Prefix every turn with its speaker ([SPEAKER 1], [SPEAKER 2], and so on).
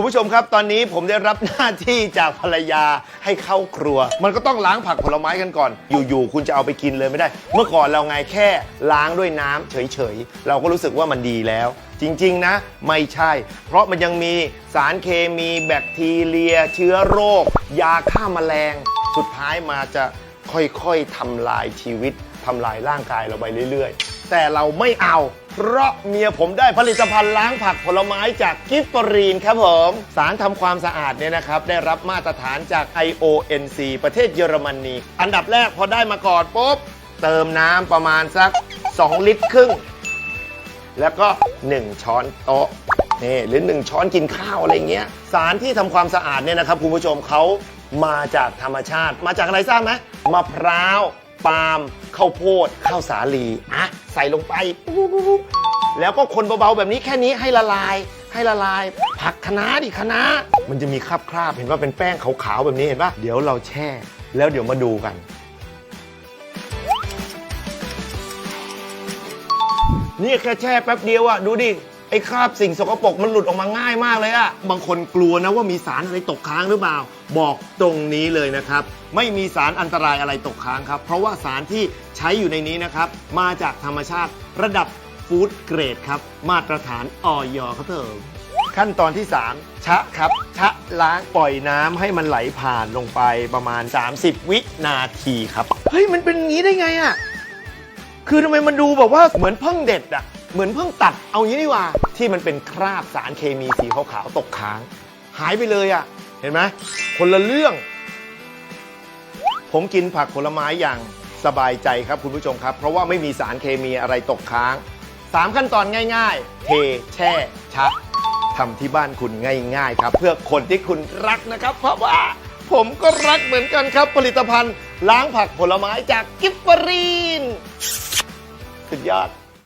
[SPEAKER 1] คุณผู้ชมครับตอนนี้ผมได้รับหน้าที่จากภรรยาให้เข้าครัว มันก็ต้องล้างผักผลไม้กันก่อน อยู่ๆคุณจะเอาไปกินเลยไม่ได้ เมื่อก่อนเราไงแค่ล้างด้วยน้ำเฉยๆ เราก็รู้สึกว่ามันดีแล้ว จริงๆนะ ไม่ใช่ เพราะมันยังมีสารเคมีแบคทีเรีย เชื้อโรค ยาฆ่าแมลง สุดท้ายมาจะค่อยๆทำลายชีวิตทำลายร่างกายเราไปเรื่อยๆ แต่เราไม่เอา เพราะเมียผมได้ผลิตภัณฑ์ล้างผักผลไม้จากกิฟฟรีนครับผม สารทำความสะอาดเนี่ยนะครับ ได้รับมาตรฐานจาก IONC ประเทศเยอรมนี อันดับแรกพอได้มาก่อนปุ๊บ เติมน้ำประมาณสัก 2 ลิตรครึ่ง แล้วก็ 1 ช้อนโต๊ะนี่หรือ 1 ช้อนกินข้าวอะไรเงี้ย สารที่ทำความสะอาดเนี่ยนะครับคุณผู้ชมเขามาจากธรรมชาติ มาจากอะไรทราบไหมมะพร้าวปาล์มข้าวโพดข้าวสาลีอะ ส่ลงไป แล้วก็คนเบาๆแบบนี้แค่นี้ให้ละลาย ให้ละลาย ผักคะน้าดิคะน้ามันจะมีคราบๆเห็นว่าเป็นแป้งขาวๆแบบนี้เห็นปะเดี๋ยวเราแช่ แล้วเดี๋ยวมาดูกัน นี่แค่แช่แป๊บเดียวอะดูดิ ไอ้คราบสิ่งสกปรกมันหลุดออกมาง่ายมากเลยอะบางคนกลัวนะว่ามีสารอะไรตกค้างหรือเปล่า บอกตรงนี้เลยนะครับ ไม่มีสารอันตรายอะไรตกค้างครับ เพราะว่าสารที่ใช้อยู่ในนี้นะครับ มาจากธรรมชาติระดับฟู้ดเกรดครับ มาตรฐานออยครับเถอะขั้นตอนที่ 3 ชะครับ ชะล้างปล่อยน้ำให้มันไหลผ่านลงไปประมาณ 30 วินาทีครับ เฮ้ย มันเป็นอย่างนี้ได้ไงอะคือทำไมมันดูแบบว่าเหมือนเพิ่งเด็ดอะ เหมือนเพิ่งตัดเอางี้ดีกว่า ที่มันเป็นคราบสารเคมีสีขาวๆตกค้าง หายไปเลยอะเห็นไหมคนละเรื่อง ผมกินผักผลไม้อย่างสบายใจครับคุณผู้ชมครับ เพราะว่าไม่มีสารเคมีอะไรตกค้าง 3 ขั้นตอนง่าย ๆ เทแช่ชักทำที่บ้านคุณง่าย ๆ ครับ เพื่อคนที่คุณรักนะครับ เพราะว่าผมก็รักเหมือนกันครับ ผลิตภัณฑ์ ล้างผักผลไม้จากกิฟฟรีนสุดยอด